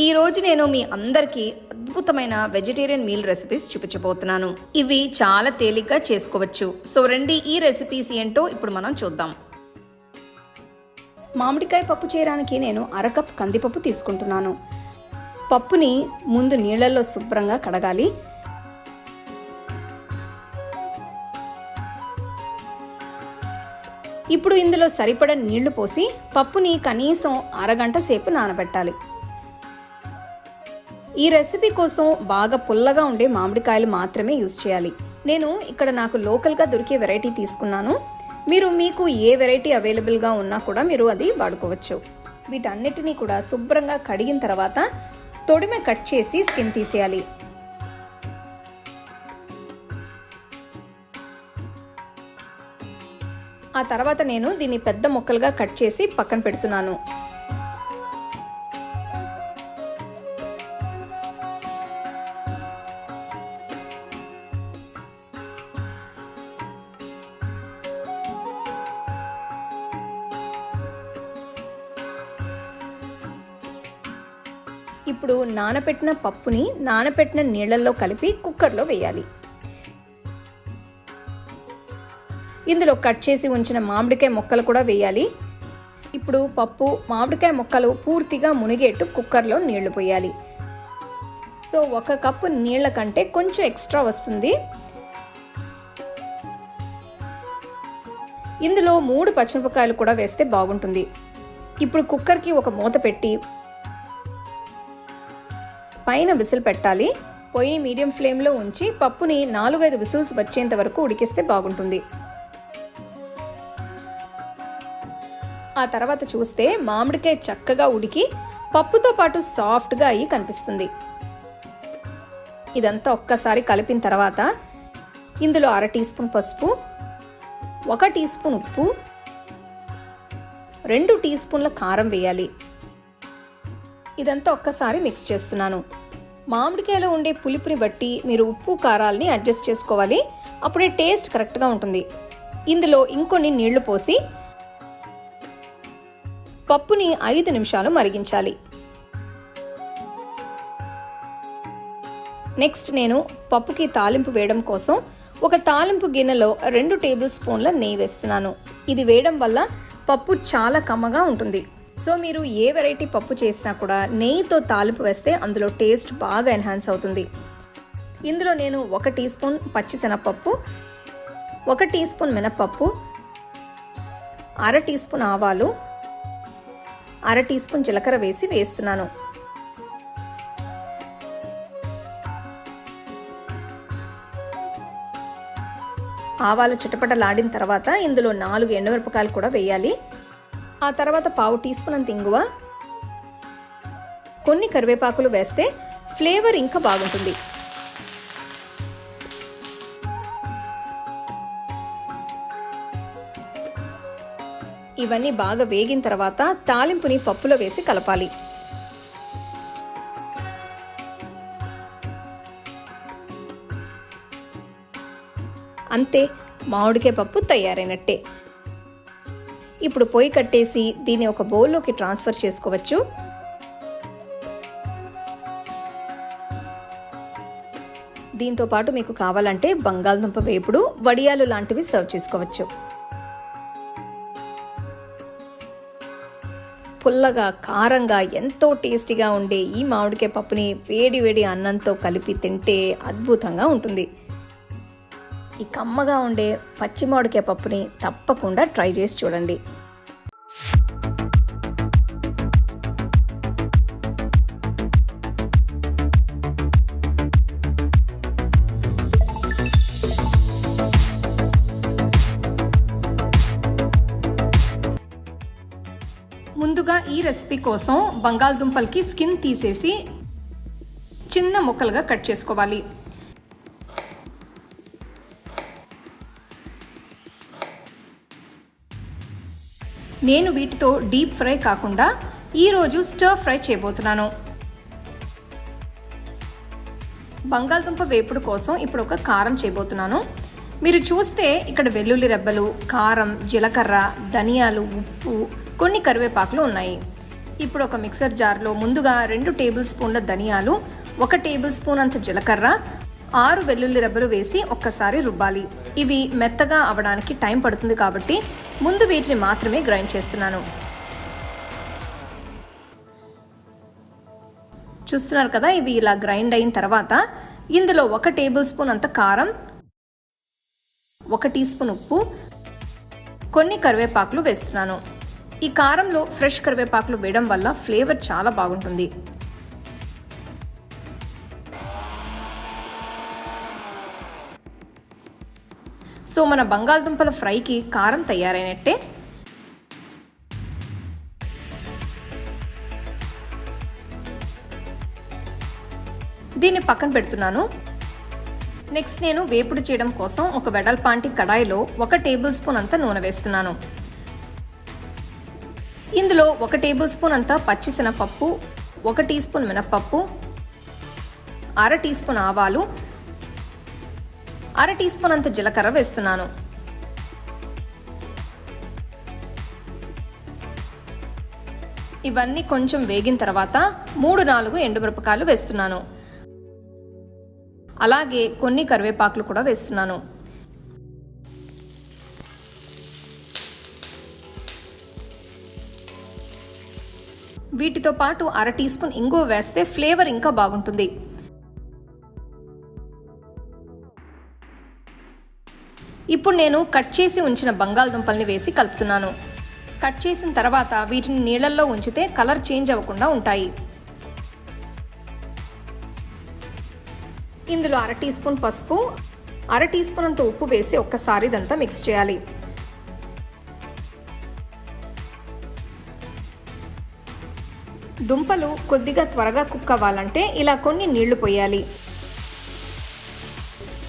ఈరోజు నేను మీ అందరికీ అద్భుతమైన వెజిటేరియన్ మీల్ రెసిపీస్ చూపించబోతున్నాను. ఇవి చాలా తేలిగ్గా చేసుకోవచ్చు. సో రండి ఈ రెసిపీస్ ఏంటో ఇప్పుడు మనం చూద్దాం. మామిడికాయ పప్పు చేయడానికి నేను అరకప్ కందిపప్పు తీసుకుంటున్నాను. పప్పుని ముందు నీళ్ళల్లో శుభ్రంగా కడగాలి. ఇప్పుడు ఇందులో సరిపడ నీళ్ళు పోసి పప్పుని కనీసం అరగంట సేపు నానబెట్టాలి. ఈ రెసిపీ కోసం బాగా పుల్లగా ఉండే మామిడికాయలు మాత్రమే యూజ్ చేయాలి. నేను ఇక్కడ నాకు లోకల్గా దొరికే వెరైటీ తీసుకున్నాను. మీరు మీకు ఏ వెరైటీ అవైలబుల్గా ఉన్నా కూడా మీరు అది వాడుకోవచ్చు. వీటన్నిటినీ కూడా శుభ్రంగా కడిగిన తర్వాత తొడిమె కట్ చేసి స్కిన్ తీసేయాలి. ఆ తర్వాత నేను దీన్ని పెద్ద ముక్కలుగా కట్ చేసి పక్కన పెడుతున్నాను. నానపెట్టిన పప్పుని నానపెట్టిన నీళ్ళల్లో కలిపి కుక్కర్లో వేయాలి. ఇందులో కట్ చేసి ఉంచిన మామిడికాయ ముక్కలు కూడా వేయాలి. ఇప్పుడు పప్పు మామిడికాయ ముక్కలు పూర్తిగా మునిగేట్టు కుక్కర్లో నీళ్ళు పోయాలి. సో ఒక కప్పు నీళ్ళ కంటే కొంచెం ఎక్స్ట్రా వస్తుంది. ఇందులో మూడు పచ్చిమిరపకాయలు కూడా వేస్తే బాగుంటుంది. ఇప్పుడు కుక్కర్కి ఒక మూత పెట్టి పైన విసిల్ పెట్టాలి. పొయ్యి మీడియం ఫ్లేమ్లో ఉంచి పప్పుని నాలుగైదు విసిల్స్ వచ్చేంత వరకు ఉడికిస్తే బాగుంటుంది. ఆ తర్వాత చూస్తే మామిడికాయ చక్కగా ఉడికి పప్పుతో పాటు సాఫ్ట్గా అయ్యి కనిపిస్తుంది. ఇదంతా ఒక్కసారి కలిపిన తర్వాత ఇందులో అర టీ స్పూన్ పసుపు ఒక టీ స్పూన్ ఉప్పు రెండు టీ స్పూన్ల కారం వేయాలి. ఇదంతా ఒక్కసారి మిక్స్ చేస్తున్నాను. మామిడికాయలో ఉండే పులుపుని బట్టి మీరు ఉప్పు కారాలని అడ్జస్ట్ చేసుకోవాలి. అప్పుడే టేస్ట్ కరెక్ట్గా ఉంటుంది. ఇందులో ఇంకొన్ని నీళ్ళు పోసి పప్పుని ఐదు నిమిషాలు మరిగించాలి. నెక్స్ట్ నేను పప్పుకి తాలింపు వేయడం కోసం ఒక తాలింపు గిన్నెలో రెండు టేబుల్ స్పూన్ల నెయ్యి వేస్తున్నాను. ఇది వేయడం వల్ల పప్పు చాలా కమ్మగా ఉంటుంది. సో మీరు ఏ వెరైటీ పప్పు చేసినా కూడా నెయ్యితో తాలింపు వేస్తే అందులో టేస్ట్ బాగా ఎన్హాన్స్ అవుతుంది. ఇందులో నేను ఒక టీ స్పూన్ పచ్చిశనగపప్పు ఒక టీ స్పూన్ మినపప్పు అర టీ స్పూన్ ఆవాలు అర టీ స్పూన్ జీలకర్ర వేసి వేస్తున్నాను. ఆవాలు చిటపటలాడిన తర్వాత ఇందులో నాలుగు ఎండుమిరపకాయలు కూడా వేయాలి. ఆ తర్వాత పావు టీ స్పూన్ అంత ఇంగువ. కొన్ని కరివేపాకులు వేస్తే ఫ్లేవర్ ఇంకా బాగుంటుంది. ఇవన్నీ బాగా వేగిన తర్వాత తాలింపుని పప్పులో వేసి కలపాలి. అంతే మామిడికాయ పప్పు తయారైనట్టే. ఇప్పుడు పొయ్యి కట్టేసి దీన్ని ఒక బౌల్లోకి ట్రాన్స్ఫర్ చేసుకోవచ్చు. దీంతో పాటు మీకు కావాలంటే బంగాళదుంప వేపుడు వడియాలు లాంటివి సర్వ్ చేసుకోవచ్చు. పుల్లగా కారంగా ఎంతో టేస్టీగా ఉండే ఈ మామిడికాయ పప్పుని వేడి వేడి అన్నంతో కలిపి తింటే అద్భుతంగా ఉంటుంది. ఈ కమ్మగా ఉండే పచ్చి మామిడికాయ పప్పుని తప్పకుండా ట్రై చేసి చూడండి. ముందుగా ఈ రెసిపీ కోసం బంగాళదుంపలకి స్కిన్ తీసేసి చిన్న ముక్కలుగా కట్ చేసుకోవాలి. నేను వీటితో డీప్ ఫ్రై కాకుండా ఈరోజు స్టర్ ఫ్రై చేయబోతున్నాను. బంగాళదుంప వేపుడు కోసం ఇప్పుడు ఒక కారం చేయబోతున్నాను. మీరు చూస్తే ఇక్కడ వెల్లుల్లి రెబ్బలు కారం జీలకర్ర ధనియాలు ఉప్పు కొన్ని కరివేపాకులు ఉన్నాయి. ఇప్పుడు ఒక మిక్సర్ జార్లో ముందుగా రెండు టేబుల్ స్పూన్ల ధనియాలు ఒక టేబుల్ స్పూన్ అంత జీలకర్ర ఆరు వెల్లుల్లి రెబ్బలు వేసి ఒక్కసారి రుబ్బాలి. ఇవి మెత్తగా అవడానికి టైం పడుతుంది కాబట్టి ముందు వీటిని మాత్రమే గ్రైండ్ చేస్తున్నాను. చూస్తున్నారు కదా ఇవి ఇలా గ్రైండ్ అయిన తర్వాత ఇందులో ఒక టేబుల్ స్పూన్ అంత కారం ఒక టీ స్పూన్ ఉప్పు కొన్ని కరివేపాకులు వేస్తున్నాను. ఈ కారంలో ఫ్రెష్ కరివేపాకులు వేయడం వల్ల ఫ్లేవర్ చాలా బాగుంటుంది. సో మన బంగాళదుంపల ఫ్రైకి కారం తయారైనట్టే. దీన్ని పక్కన పెడుతున్నాను. నెక్స్ట్ నేను వేపుడు చేయడం కోసం ఒక వెడల్పాంటి కడాయిలో ఒక టేబుల్ స్పూన్ అంత నూనె వేస్తున్నాను. ఇందులో ఒక టేబుల్ స్పూన్ అంతా పచ్చిశనగపప్పు ఒక టీ స్పూన్ మినప్పప్పు అర టీ స్పూన్ ఆవాలు అర టీ స్పూన్ అంత జీలకర్ర వేస్తున్నాను. ఇవన్నీ కొంచెం వేగిన తర్వాత మూడు నాలుగు ఎండుమిరపకాయలు వేస్తున్నాను. అలాగే కొన్ని కరివేపాకులు కూడా వేస్తున్నాను. వీటితో పాటు అర టీ స్పూన్ ఇంగువ వేస్తే ఫ్లేవర్ ఇంకా బాగుంటుంది. ఇప్పుడు నేను కట్ చేసి ఉంచిన బంగాళదుంపల్ని వేసి కలుపుతున్నాను. కట్ చేసిన తర్వాత వీటిని నీళ్ళల్లో ఉంచితే కలర్ చేంజ్ అవ్వకుండా ఉంటాయి. ఇందులో అర టీ స్పూన్ పసుపు అర టీ స్పూన్ అంత ఉప్పు వేసి ఒక్కసారి ఇదంతా మిక్స్ చేయాలి. దుంపలు కొద్దిగా త్వరగా కుక్ అవ్వాలంటే ఇలా కొన్ని నీళ్ళు పోయాలి.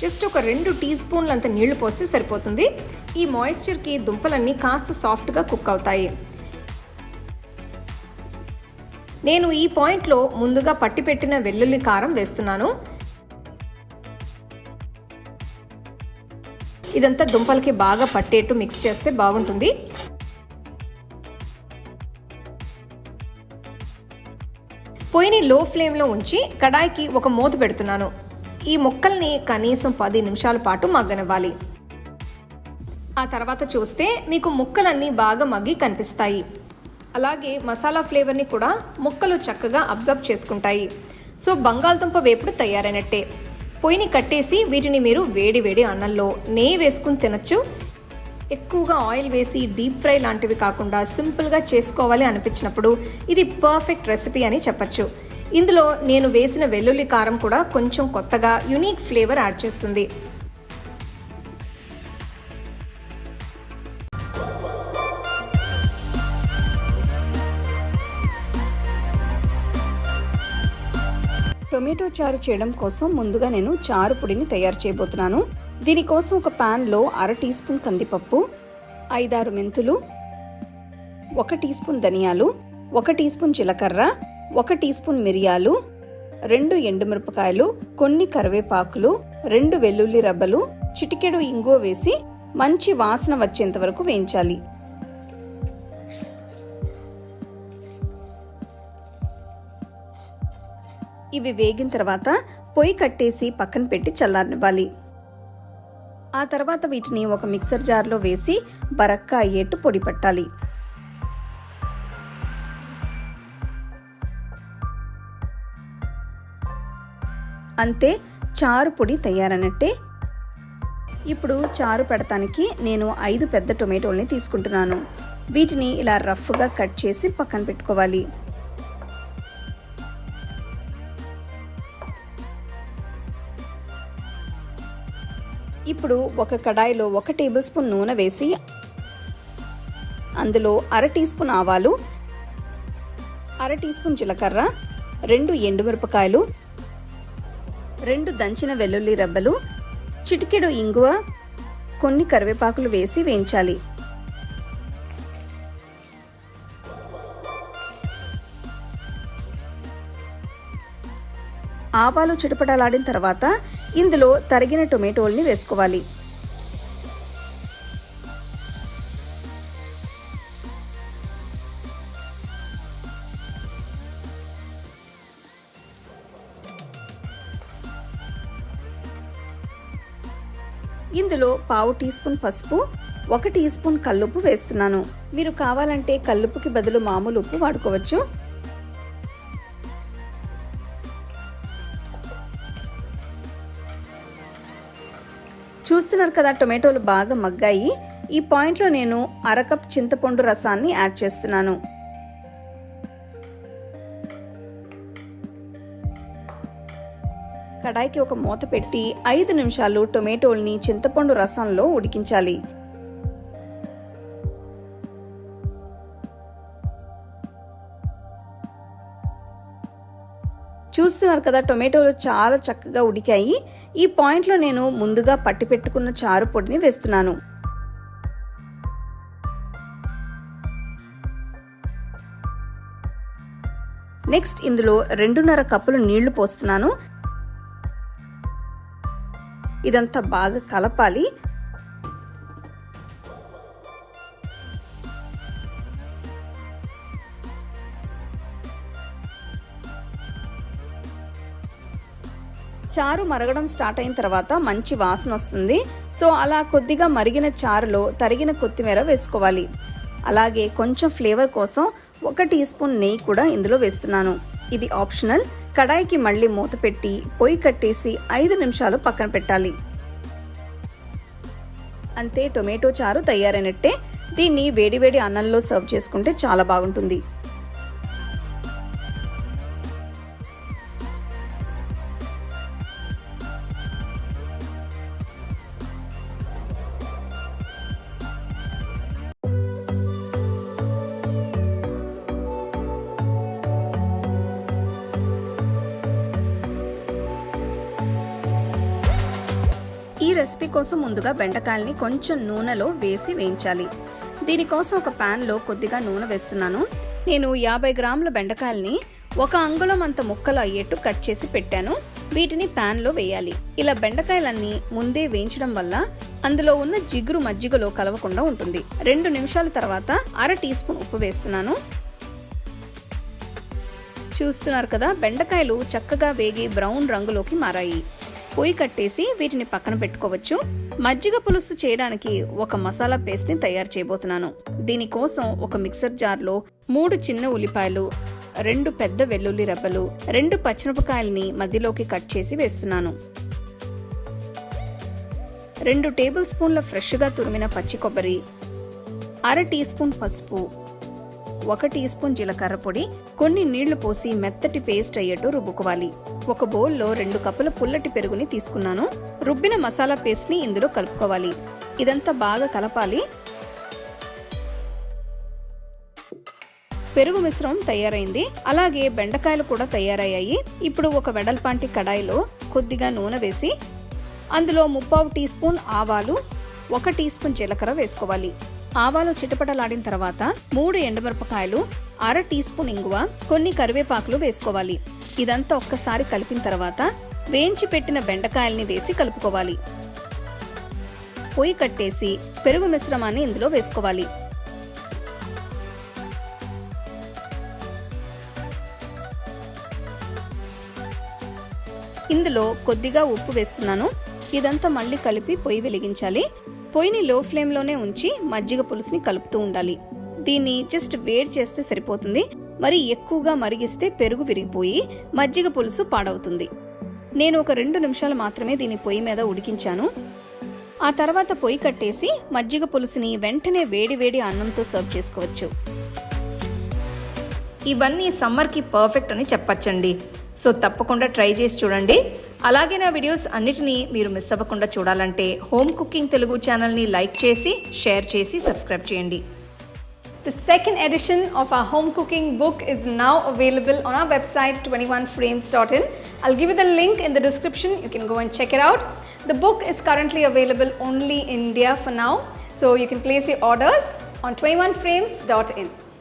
జస్ట్ ఒక రెండు టీ స్పూన్లంత నీళ్ళు పోస్తే సరిపోతుంది. ఈ మాయిశ్చర్కి దుంపలన్నీ కాస్త సాఫ్ట్గా కుక్ అవుతాయి. నేను ఈ పాయింట్లో ముందుగా పట్టిపెట్టిన వెల్లుల్లి కారం వేస్తున్నాను. ఇదంతా దుంపలకి బాగా పట్టేట్టు మిక్స్ చేస్తే బాగుంటుంది. పొయ్యిని లో ఫ్లేమ్లో ఉంచి కడాయికి ఒక మూత పెడుతున్నాను. ఈ ముక్కల్ని కనీసం పది నిమిషాల పాటు మగ్గనివ్వాలి. ఆ తర్వాత చూస్తే మీకు ముక్కలన్నీ బాగా మగ్గి కనిపిస్తాయి. అలాగే మసాలా ఫ్లేవర్ని కూడా ముక్కలు చక్కగా అబ్జర్వ్ చేసుకుంటాయి. సో బంగాళదుంప వేపుడు తయారైనట్టే. పొయ్యిని కట్టేసి వీటిని మీరు వేడి వేడి అన్నంలో నెయ్యి వేసుకుని తినచ్చు. ఎక్కువగా ఆయిల్ వేసి డీప్ ఫ్రై లాంటివి కాకుండా సింపుల్గా చేసుకోవాలి అనిపించినప్పుడు ఇది పర్ఫెక్ట్ రెసిపీ అని చెప్పచ్చు. ఇందులో నేను వేసిన వెల్లుల్లి కారం కూడా కొంచెం కొత్తగా యునీక్ ఫ్లేవర్ యాడ్ చేస్తుంది. టొమాటో చారు చేయడం కోసం ముందుగా నేను చారు పొడిని తయారు చేయబోతున్నాను. దీనికోసం ఒక ప్యాన్లో అర టీ స్పూన్ కందిపప్పు ఐదారు మెంతులు ఒక టీ స్పూన్ ధనియాలు ఒక టీ స్పూన్ జీలకర్ర ఒక టీ స్పూన్ మిరియాలు రెండు ఎండుమిరపకాయలు కొన్ని కరివేపాకులు రెండు వెల్లుల్లి రబ్బలు చిటికెడు ఇంగువ వేసి మంచి వాసన వచ్చేంత వరకు వేయించాలి. ఇవి వేగిన తర్వాత పొయ్యి కట్టేసి పక్కన పెట్టి చల్లారనివ్వాలి. ఆ తర్వాత వీటిని ఒక మిక్సర్ జార్లో వేసి బరక్క అయ్యేట్టు పొడి పట్టాలి. అంతే చారు పొడి తయారనట్టే. ఇప్పుడు చారు పెడతానికి నేను ఐదు పెద్ద టొమాటోల్ని తీసుకుంటున్నాను. వీటిని ఇలా రఫ్గా కట్ చేసి పక్కన పెట్టుకోవాలి. ఇప్పుడు ఒక కడాయిలో ఒక టేబుల్ స్పూన్ నూనె వేసి అందులో అర టీ స్పూన్ ఆవాలు అర టీ స్పూన్ జీలకర్ర రెండు ఎండుమిరపకాయలు రెండు దంచిన వెల్లుల్లి రబ్బలు చిటికెడు ఇంగువ కొన్ని కరివేపాకులు వేసి వేయించాలి. ఆవాలు చిటపటలాడిన తర్వాత ఇందులో తరిగిన టొమాటోల్ని వేసుకోవాలి. ఇందులో పావు టీ స్పూన్ పసుపు ఒక టీ స్పూన్ కల్లుప్పు వేస్తున్నాను. మీరు కావాలంటే కల్లుప్పుకి బదులు మామూలు ఉప్పు వాడుకోవచ్చు. చూస్తున్నారు కదా టొమాటోలు బాగా మగ్గాయి. ఈ పాయింట్లో నేను అరకప్ చింతపండు రసాన్ని యాడ్ చేస్తున్నాను. కడాయికి ఒక మూత పెట్టి ఐదు నిమిషాలు టొమాటోల్ని చింతపండు రసంలో ఉడికించాలి. చూస్తున్నారు కదా టొమాటోలు చాలా చక్కగా ఉడికాయి. ఈ పాయింట్లో నేను ముందుగా పట్టి పెట్టుకున్న చారు పొడిని వేస్తున్నాను. నెక్స్ట్ ఇందులో రెండున్నర కప్పులు నీళ్ళు పోస్తున్నాను. ఇదంతా బాగా కలపాలి. చారు మరగడం స్టార్ట్ అయిన తర్వాత మంచి వాసన వస్తుంది. సో అలా కొద్దిగా మరిగిన చారులో తరిగిన కొత్తిమీర వేసుకోవాలి. అలాగే కొంచెం ఫ్లేవర్ కోసం ఒక టీ స్పూన్ నెయ్యి కూడా ఇందులో వేస్తున్నాను. ఇది ఆప్షనల్. కడాయికి మళ్ళీ మూత పెట్టి పొయ్యి కట్టేసి ఐదు నిమిషాలు పక్కన పెట్టాలి. అంతే టొమాటో చారు తయారైనట్టే. దీన్ని వేడివేడి అన్నంలో సర్వ్ చేసుకుంటే చాలా బాగుంటుంది. రెసిపీ కోసం ముందుగా బెండకాయల్ని కొంచెం నూనెలో వేసి వేయించాలి. దీనికోసం ఒక ప్యాన్లో కొద్దిగా నూనె వేస్తున్నాను. నేను యాభై గ్రాముల బెండకాయల్ని ఒక అంగుళం అంత ముక్కలు అయ్యేట్టు కట్ చేసి పెట్టాను. వీటిని ప్యాన్లో వేయాలి. ఇలా బెండకాయలన్నీ ముందే వేయించడం వల్ల అందులో ఉన్న జిగురు మజ్జిగలో కలవకుండా ఉంటుంది. రెండు నిమిషాల తర్వాత అర టీ స్పూన్ ఉప్పు వేస్తున్నాను. చూస్తున్నారు కదా బెండకాయలు చక్కగా వేగి బ్రౌన్ రంగులోకి మారాయి. పొయ్యి కట్టేసి వీటిని పక్కన పెట్టుకోవచ్చు. మజ్జిగ పులుసు చేయడానికి ఒక మసాలా పేస్ట్ని తయారు చేయబోతున్నాను. దీనికోసం ఒక మిక్సర్ జార్లో మూడు చిన్న ఉల్లిపాయలు రెండు పెద్ద వెల్లుల్లి రెబ్బలు రెండు పచ్చిమిరపకాయల్ని మధ్యలోకి కట్ చేసి వేస్తున్నాను. రెండు టేబుల్ స్పూన్ల ఫ్రెష్గా తురిమిన పచ్చి కొబ్బరి అర టీ స్పూన్ పసుపు ఒక టీ స్పూన్ జీలకర్ర పొడి కొన్ని నీళ్ళు పోసి మెత్తటి పేస్ట్ అయ్యేట్టు రుబ్బుకోవాలి. ఒక బౌల్లో రెండు కప్పుల పుల్లటి పెరుగుని తీసుకున్నాను. రుబ్బిన మసాలా పేస్ట్ని ఇందులో కలుపుకోవాలి. ఇదంతా బాగా కలపాలి. పెరుగు మిశ్రమం తయారైంది. అలాగే బెండకాయలు కూడా తయారయ్యాయి. ఇప్పుడు ఒక వెడల్పాంటి కడాయిలో కొద్దిగా నూనె వేసి అందులో ముప్పావు టీ స్పూన్ ఆవాలు ఒక టీ స్పూన్ జీలకర్ర వేసుకోవాలి. ఆవాలు చిటపటలాడిన తర్వాత మూడు ఎండుమిరపకాయలు అర టీ స్పూన్ ఇంగువ కొన్ని కరివేపాకులు వేసుకోవాలి. ఇదంతా ఒక్కసారి కలిపిన తర్వాత వేయించి పెట్టిన బెండకాయల్ని వేసి కలుపుకోవాలి. పొయ్యి కట్టేసి పెరుగు మిశ్రమాన్ని ఇందులో వేసుకోవాలి. ఇందులో కొద్దిగా ఉప్పు వేస్తున్నాను. ఇదంతా మళ్ళీ కలిపి పొయ్యి వెలిగించాలి. పొయ్యిని లో ఫ్లేమ్లోనే ఉంచి మజ్జిగ పులుసుని కలుపుతూ ఉండాలి. దీన్ని జస్ట్ వేడి చేస్తే సరిపోతుంది. మరి ఎక్కువగా మరిగిస్తే పెరుగు విరిగిపోయి మజ్జిగ పులుసు పాడవుతుంది. నేను ఒక రెండు నిమిషాలు మాత్రమే దీన్ని పొయ్యి మీద ఉడికించాను. ఆ తర్వాత పొయ్యి కట్టేసి మజ్జిగ పులుసుని వెంటనే వేడి వేడి అన్నంతో సర్వ్ చేసుకోవచ్చు. ఇవన్నీ సమ్మర్కి పర్ఫెక్ట్ అని చెప్పచ్చండి. సో తప్పకుండా ట్రై చేసి చూడండి. అలాగే నా వీడియోస్ అన్నిటినీ మీరు మిస్ అవ్వకుండా చూడాలంటే హోమ్ కుకింగ్ తెలుగు ఛానల్ని లైక్ చేసి షేర్ చేసి సబ్స్క్రైబ్ చేయండి. The second edition of a home cooking book is now available on a website twenty one frames dot in I'll give the link in the description you can go and check it the book is currently available only India for now so you can place ఈ orders on twenty one frames dot in